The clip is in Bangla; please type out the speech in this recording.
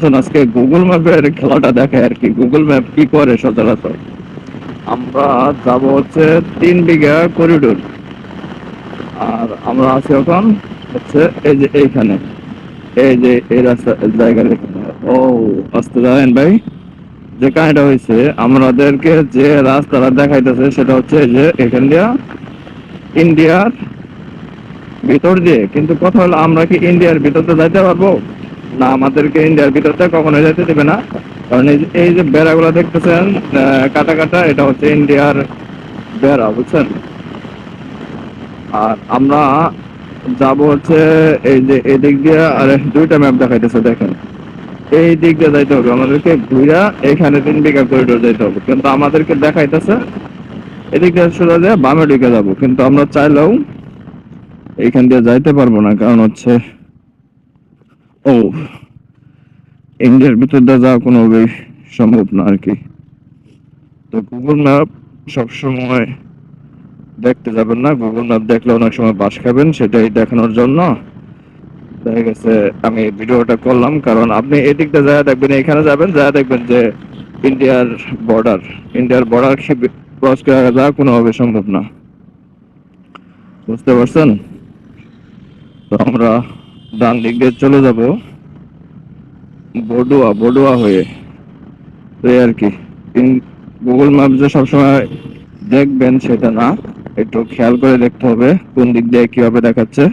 আসুন আজকে গুগল ম্যাপের খেলাটা দেখে আর কি। গুগল ম্যাপ কি করে সচরাচর? আমরা যাব হচ্ছে তিন বিঘা করিডোর আর আমরা আছি এখন হচ্ছে এই যে এইখানে। এই যে এই রাস্তা জায়গা ও, আসতে যাবেন ভাই। যে কাহিনীটা হয়েছে, আমাদেরকে যে রাস্তাটা দেখাইতেছে সেটা হচ্ছে এই যে এখান দিয়া ইন্ডিয়ার ভিতর দিয়ে। কিন্তু কথা হলো, আমরা কি ইন্ডিয়ার ভিতরতে যাইতে পারব? না, আমাদেরকে ইন্ডিয়ার ভিতরতে কখনো যেতে দেবে না। কারণ এই যে- যে বেড়াগুলো দেখতেছেন কাটা কাটা, এটা হচ্ছে ইন্ডিয়ার বেড়া, বুঝছেন? আর আমরা যাব হচ্ছে এই যে, এই দিক দিয়ে, আর, দুইটা ম্যাপ দেখাইতেছে, দেখেন। এই দিক দিয়ে যাইতে হবে, আমাদেরকে ঘুরা এখানে তিন বিঘা করিডোর যাইতে হবে। কিন্তু আমাদেরকে দেখাইতেছে এদিক দিয়ে সোজা দিয়ে বামে ঢুকে যাব। কিন্তু আমরা চাইলেও এইখান দিয়ে যাইতে পারব না, কারণ হচ্ছে ও ইন্ডিয়ার ভিতর দিয়ে যাওয়া কোনোভাবেই সম্ভব না আর কি। তো গুগল ম্যাপ সবসময় দেখতে যাবেন না। গুগল ম্যাপ দেখলে অনেক সময় বাস খাবেন, সেটাই দেখানোর জন্য। দেখা গেছে, আমি ভিডিওটা করলাম, কারণ আপনি এদিকটা যায় দেখবেন, এখানে যাবেন, যায় দেখবেন যে ইন্ডিয়ার বর্ডার ইন্ডিয়ার বর্ডার ক্রস করে যাওয়া কোনোভাবে সম্ভব না। বুঝতে পারছেন? তো আমরা ডান দিক দিয়ে চলে যাব। বড়ুয়া বড়ুয়া হয়ে। এই আর কি। গুগল ম্যাপ যে সবসময় দেখবেন সেটা না। একটু খেয়াল করে দেখতে হবে কোন দিক দিয়ে কীভাবে দেখাচ্ছে।